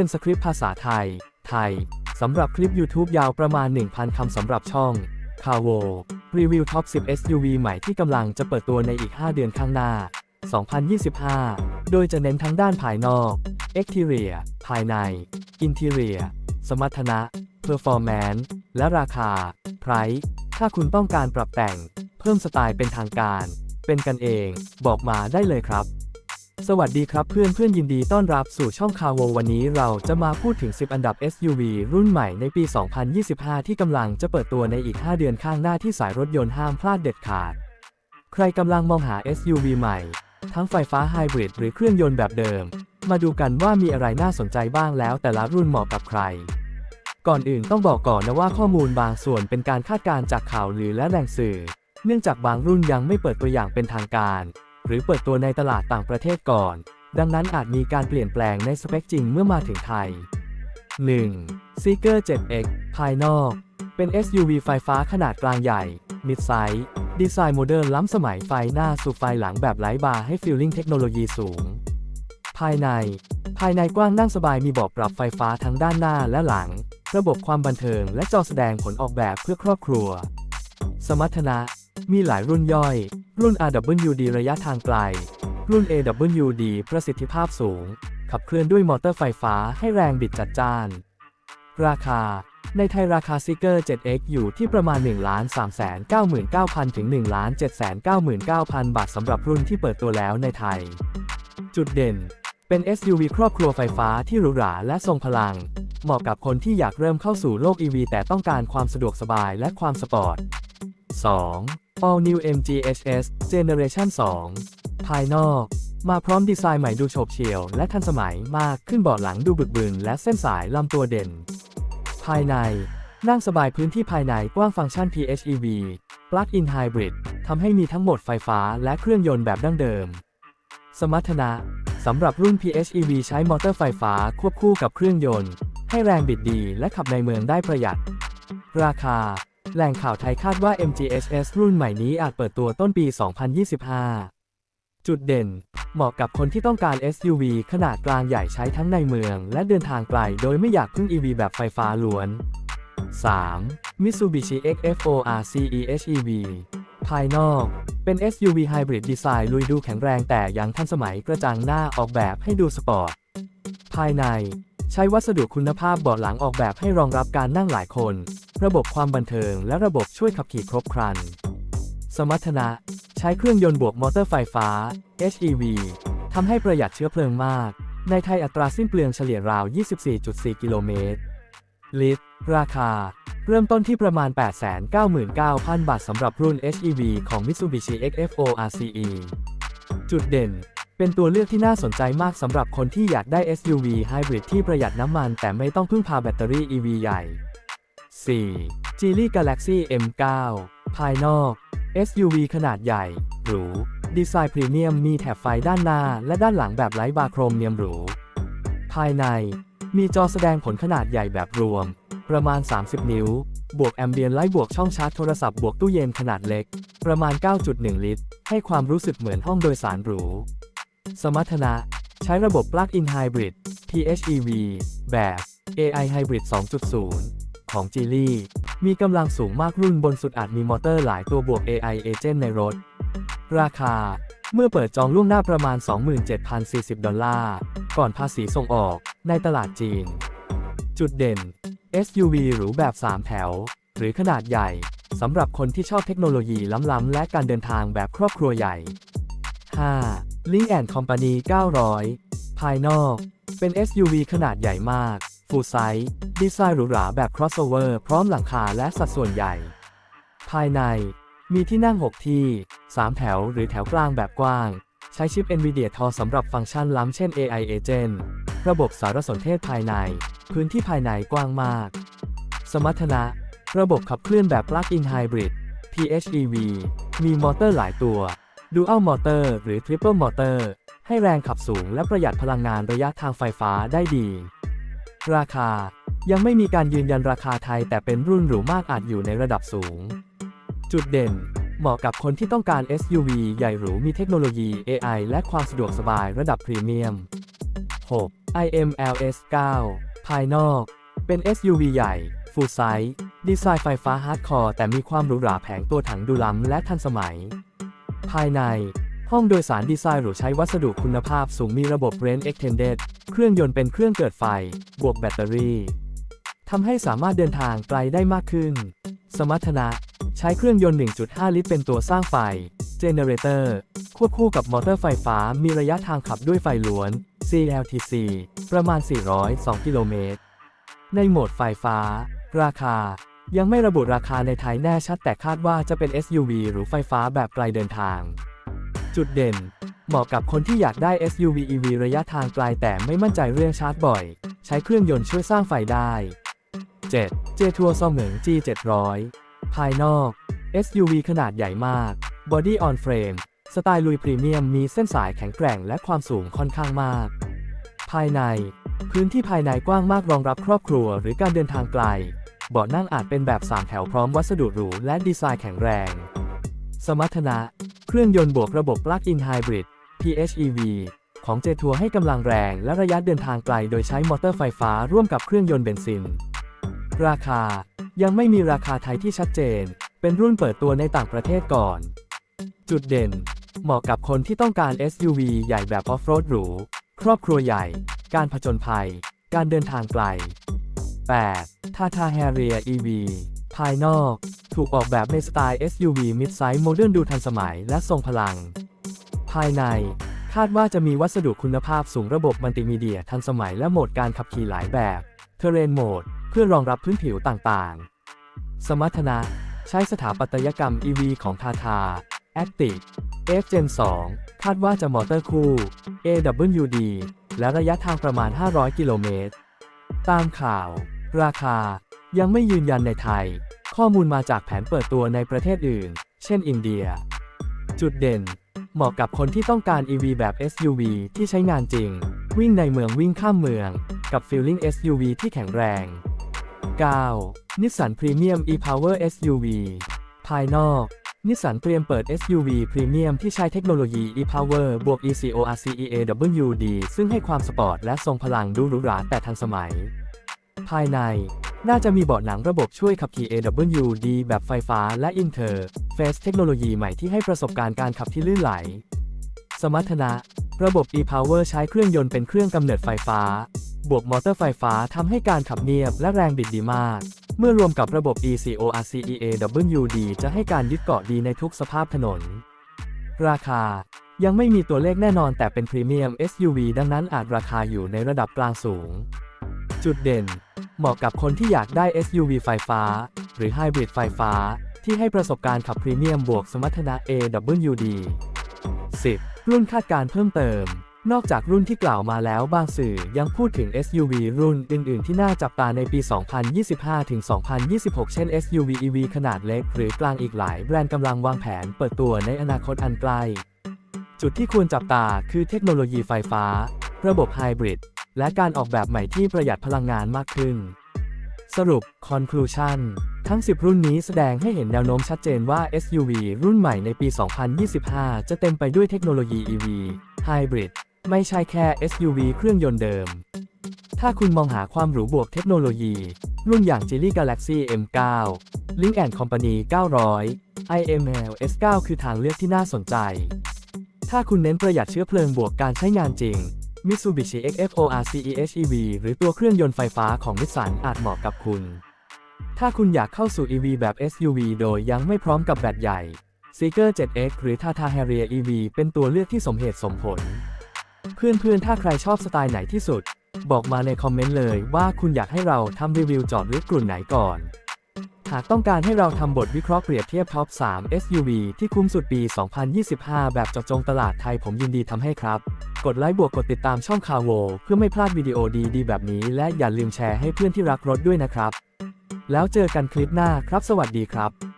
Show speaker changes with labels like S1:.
S1: เป็นสคริปต์ภาษาไทย ไทย สำหรับคลิป YouTube ยาวประมาณ 1,000 คำสำหรับช่อง c a v o รีวิวท็อป 10 SUV ใหม่ที่กำลังจะเปิดตัวในอีก 5 เดือนข้างหน้า 2025 โดยจะเน้นทั้งด้านภายนอก Exterior ภายใน Interior สมรรถนะ Performance และราคา Price ถ้าคุณต้องการปรับแต่ง เพิ่มสไตล์เป็นทางการ เป็นกันเอง บอกมาได้เลยครับ สวัสดีครับเพื่อนเพื่อนยินดีต้อนรับสู่ช่องคาโววันนี้เราจะมาพูดถึง 10 อันดับ SUV รุ่นใหม่ในปี 2025 ที่กำลังจะเปิดตัวในอีก 5 เดือนข้างหน้าที่สายรถยนต์ห้ามพลาดเด็ดขาด ใครกำลังมองหา SUV ใหม่ ทั้งไฟฟ้าไฮบริดหรือเครื่องยนต์แบบเดิม มาดูกันว่ามีอะไรน่าสนใจบ้างแล้วแต่ละรุ่นเหมาะกับใคร ก่อนอื่นต้องบอกก่อนนะว่าข้อมูลบางส่วนเป็นการคาดการณ์จากข่าวลือและแหล่งสื่อ เนื่องจากบางรุ่นยังไม่เปิดตัวอย่างเป็นทางการ หรือเปิดตัวในตลาดต่างประเทศก่อน ดังนั้นอาจมีการเปลี่ยนแปลงในสเปคจริงเมื่อมาถึงไทย 1. Seeker 7X ภายนอก เป็น SUV ไฟฟ้าขนาดกลางใหญ่ มิดไซส์ดีไซน์โมเดิร์นล้ำสมัยไฟหน้าสู่ไฟหลังแบบไร้บาร์ให้ฟีลลิ่งเทคโนโลยีสูง ภายใน ภายในกว้างนั่งสบายมีเบาะปรับไฟฟ้าทั้งด้านหน้าและหลัง ระบบความบันเทิงและจอแสดงผลออกแบบเพื่อครอบครัว สมรรถนะ มีหลายรุ่นย่อย รุ่น RWD ระยะทางไกล รุ่น AWD ประสิทธิภาพสูง ขับเคลื่อนด้วยมอเตอร์ไฟฟ้าให้แรงบิดจัดจ้าน ราคา ในไทยราคาซิกเกอร์ 7X อยู่ที่ประมาณ 1 3 9 9 0 0 0 ถึง 1 7 9 9 0 0 0 บาทสำหรับรุ่นที่เปิดตัวแล้วในไทย จุดเด่น เป็น SUV ครอบครัวไฟฟ้าที่หรูหราและทรงพลัง เหมาะกับคนที่อยากเริ่มเข้าสู่โลก EV แต่ต้องการความสะดวกสบายและความสปอร์ต 2. All New MG HS Generation 2 ภายนอก มาพร้อมดีไซน์ใหม่ดูโฉบเฉี่ยว และทันสมัยมากขึ้นเบาะหลังดูบึกบึนและเส้นสายลำตัวเด่น ภายใน นั่งสบายพื้นที่ภายในกว้างฟังก์ชัน PHEV Plug-in Hybrid ทำให้มีทั้งโหมดไฟฟ้าและเครื่องยนต์แบบดั้งเดิม สมรรถนะสำหรับรุ่น PHEV ใช้มอเตอร์ไฟฟ้าควบคู่กับเครื่องยนต์ ให้แรงบิดดีและขับในเมืองได้ประหยัด ราคา แหล่งข่าวไทยคาดว่า MGHS รุ่นใหม่นี้อาจเปิดตัวต้นปี 2025 จุดเด่น เหมาะกับคนที่ต้องการ SUV ขนาดกลางใหญ่ใช้ทั้งในเมือง และเดินทางไกลโดยไม่อยากพึ่ง EV แบบไฟฟ้าล้วน 3. Mitsubishi X-FO RCE HEV ภายนอก เป็น SUV Hybrid ดีไซน์ลุยดูแข็งแรงแต่ยังทันสมัยกระจังหน้าออกแบบให้ดูสปอร์ต ภายใน ใช้วัสดุคุณภาพเบาะหลังออกแบบให้รองรับการนั่งหลายคน ระบบความบันเทิง และระบบช่วยขับขี่ครบครัน สมรรถนะ ใช้เครื่องยนต์บวกมอเตอร์ไฟฟ้า HEV ทำให้ประหยัดเชื้อเพลิงมาก ในไทยอัตราสิ้นเปลืองเฉลี่ยราว 24.4 กิโลเมตร ลิตร ราคา เริ่มต้นที่ประมาณ 899,000 บาทสำหรับรุ่น HEV ของ Mitsubishi X-FO RCE จุดเด่น เป็นตัวเลือกที่น่าสนใจมากสำหรับคนที่อยากได้ SUV Hybrid ที่ประหยัดน้ำมันแต่ไม่ต้องพึ่งพาแบตเตอรี่ EV ใหญ่ 4. Geely Galaxy M9 ภายนอก SUV ขนาดใหญ่ หรู ดีไซน์พรีเมียมมีแถบไฟด้านหน้าและด้านหลังแบบไร้บาร์โครเมียมหรู ภายใน มีจอแสดงผลขนาดใหญ่แบบรวม ประมาณ 30 นิ้ว บวกแอมเบียนไลท์บวกช่องชาร์จโทรศัพท์บวกตู้เย็นขนาดเล็ก ประมาณ 9.1 ลิตร ให้ความรู้สึกเหมือนห้องโดยสารหรู สมรรถนะ ใช้ระบบ Plug-in Hybrid PHEV แบบ AI Hybrid 2.0 ของ Geely มีกำลังสูงมากรุ่นบนสุดอาจมีมอเตอร์หลายตัวบวก AI Agent ในรถ ราคา เมื่อเปิดจองล่วงหน้าประมาณ 27,040 ดอลลาร์ ก่อนภาษีส่งออกในตลาดจีน จุดเด่น SUV หรูแบบ 3 แถว หรือขนาดใหญ่สำหรับคนที่ชอบเทคโนโลยีล้ำๆและการเดินทางแบบครอบครัวใหญ่ 5. Link Company 900 ภายนอก เป็น SUV ขนาดใหญ่มาก ฟูลไซส์ดีไซน์หรูหราแบบ crossover พร้อมหลังคาและสัดส่วนใหญ่ ภายในมีที่นั่ง 6 ที่ 3 แถวหรือแถวกลางแบบกว้าง ใช้ชิป NVIDIA TOR สำหรับฟังก์ชันล้ำเช่น AI Agent ระบบสารสนเทศภายใน พื้นที่ภายในกว้างมาก สมรรถนะ ระบบขับเคลื่อนแบบ Plug-in Hybrid PHEV มีมอเตอร์หลายตัว Dual Motor หรือ Triple Motor ให้แรงขับสูงและประหยัดพลังงานระยะทางไฟฟ้าได้ดี ราคา ยังไม่มีการยืนยันราคาไทย แต่เป็นรุ่นหรูมากอาจอยู่ในระดับสูง จุดเด่น เหมาะกับคนที่ต้องการ SUV ใหญ่หรูมีเทคโนโลยี AI และความสะดวกสบายระดับพรีเมียม 6. IMLS 9 ภายนอก เป็น SUV ใหญ่ full size ดีไซน์ไฟฟ้าฮาร์ดคอร์แต่มีความหรูหราแผงตัวถังดูล้ำและทันสมัย ภายใน ห้องโดยสารดีไซน์หรูใช้วัสดุคุณภาพสูงมีระบบ Range Extended เครื่องยนต์เป็นเครื่องเกิดไฟ บวกแบตเตอรี่ทำให้สามารถเดินทางไกลได้มากขึ้น สมรรถนะ ใช้เครื่องยนต์ 1.5 ลิตร เป็นตัวสร้างไฟ เจเนเรเตอร์ ควบคู่กับมอเตอร์ไฟฟ้า มีระยะทางขับด้วยไฟล้วน CLTC ประมาณ 402 กิโลเมตร ในโหมดไฟฟ้า ราคา ยังไม่ระบุราคาในไทยแน่ชัดแต่คาดว่าจะเป็น SUV หรือไฟฟ้าแบบไกลเดินทาง จุดเด่น เหมาะกับคนที่อยากได้ SUV EV ระยะทางไกลแต่ไม่มั่นใจเรื่องชาร์จบ่อย ใช้เครื่องยนต์ช่วยสร้างไฟได้ 7. j t o u r ซอมเหง G 700 ภายนอก SUV ขนาดใหญ่มาก Body on Frame สไตล์ลุยพรีเมียมมีเส้นสายแข็งแกร่งและความสูงค่อนข้างมาก ภายใน พื้นที่ภายในกว้างมากรองรับครอบครัวหรือการเดินทางไกล เบาะนั่งอาจเป็นแบบ 3 แถวพร้อมวัสดุหรูและดีไซน์แข็งแรง สมรรถนะ เครื่องยนต์บวกระบบ Plug-in Hybrid PHEV ของ j t o u r ให้กำลังแรงและระยะเดินทางไกลโดยใช้มอเตอร์ไฟฟ้าร่วมกับเครื่องยนต์เบนซิน ราคายังไม่มีราคาไทยที่ชัดเจน เป็นรุ่นเปิดตัวในต่างประเทศก่อน จุดเด่น เหมาะกับคนที่ต้องการ SUV ใหญ่แบบออฟโรดหรู ครอบครัวใหญ่ การผจญภัย การเดินทางไกล 8. Tata Harrier EV ภายนอก ถูกออกแบบในสไตล์ SUV Mid-size โมเดิร์นดูทันสมัยและทรงพลัง ภายใน คาดว่าจะมีวัสดุคุณภาพสูงระบบมัลติมีเดียทันสมัยและโหมดการขับขี่หลายแบบ Terrain Mode เพื่อรองรับพื้นผิวต่างๆ สมรรถนะใช้สถาปัตยกรรม EV ของ Tata Active F Gen 2 คาดว่าจะมอเตอร์คู่ AWD และระยะทางประมาณ 500 กิโลเมตร ตามข่าว ราคายังไม่ยืนยันในไทย ข้อมูลมาจากแผนเปิดตัวในประเทศอื่น เช่นอินเดีย จุดเด่น เหมาะกับคนที่ต้องการ EV แบบ SUV ที่ใช้งานจริง วิ่งในเมืองวิ่งข้ามเมือง กับ Feeling SUV ที่แข็งแรง 9. นิสสันพรีเมียม e-Power SUV ภายนอกนิสสันเตรียมเปิด SUV พรีเมียมที่ใช้เทคโนโลยี e-Power บวก ECORCEAWD ซึ่งให้ความสปอร์ตและทรงพลังดูหรูหราแต่ทันสมัย ภายใน น่าจะมีเบาะหนังระบบช่วยขับขี่ AWD แบบไฟฟ้าและ Interface เทคโนโลยีใหม่ที่ให้ประสบการณ์การขับที่ลื่นไหล สมรรถนะ ระบบ e-Power ใช้เครื่องยนต์เป็นเครื่องกำเนิดไฟฟ้า บวกมอเตอร์ไฟฟ้าทำให้การขับเนียบและแรงบิดดีมาก เมื่อรวมกับระบบ ECORCEAWD จะให้การยึดเกาะดีในทุกสภาพถนน ราคา ยังไม่มีตัวเลขแน่นอนแต่เป็นพรีเมียม SUV ดังนั้นอาจราคาอยู่ในระดับกลางสูง จุดเด่น เหมาะกับคนที่อยากได้ SUV ไฟฟ้า หรือไฮบริดไฟฟ้า ที่ให้ประสบการณ์ขับพรีเมียมบวกสมรรถนะ AWD 10. รุ่นคาดการเพิ่มเติม นอกจากรุ่นที่กล่าวมาแล้วบางสื่อยังพูดถึง SUV รุ่นอื่น ๆ ที่น่าจับตาในปี 2025-2026 เช่น SUV EV ขนาดเล็ก หรือกลางอีกหลายแบรนด์กำลังวางแผนเปิดตัวในอนาคตอันไกลจุดที่ควรจับตาคือเทคโนโลยีไฟฟ้า ระบบไฮบริด และการออกแบบใหม่ที่ประหยัดพลังงานมากขึ้น สรุป conclusion ทั้ง 10 รุ่นนี้แสดงให้เห็นแนวโน้มชัดเจนว่า SUV รุ่นใหม่ในปี 2025 จะเต็มไปด้วยเทคโนโลยี EV Hybrid ไม่ใช่แค่ SUV เครื่องยนต์เดิม ถ้าคุณมองหาความหรูบวกเทคโนโลยี รุ่นอย่าง Geely Galaxy M9 Link Company 900 IML S9 คือทางเลือกที่น่าสนใจ ถ้าคุณเน้นประหยัดเชื้อเพลิงบวกการใช้งานจริง Mitsubishi XFORCE-HEV หรือตัวเครื่องยนต์ไฟฟ้าของนิสสันอาจเหมาะกับคุณ ถ้าคุณอยากเข้าสู่ EV แบบ SUV โดยยังไม่พร้อมกับแบตใหญ่ Seeker 7X หรือ Tata Harrier EV เป็นตัวเลือกที่สมเหตุสมผล เพื่อนๆ ถ้าใครชอบสไตล์ไหนที่สุด บอกมาในคอมเมนต์เลยว่าคุณอยากให้เราทำรีวิวจอดลึกกลุ่นไหนก่อน หากต้องการให้เราทำบทวิเคราะห์เปรียบเทียบท็อป 3 SUV ที่คุ้มสุดปี 2025 แบบเจาะจงตลาดไทยผมยินดีทำให้ครับ กดไลค์บวกกดติดตามช่องคาโวเพื่อไม่พลาดวิดีโอดีๆแบบนี้ และอย่าลืมแชร์ให้เพื่อนที่รักรถด้วยนะครับ แล้วเจอกันคลิปหน้าครับ สวัสดีครับ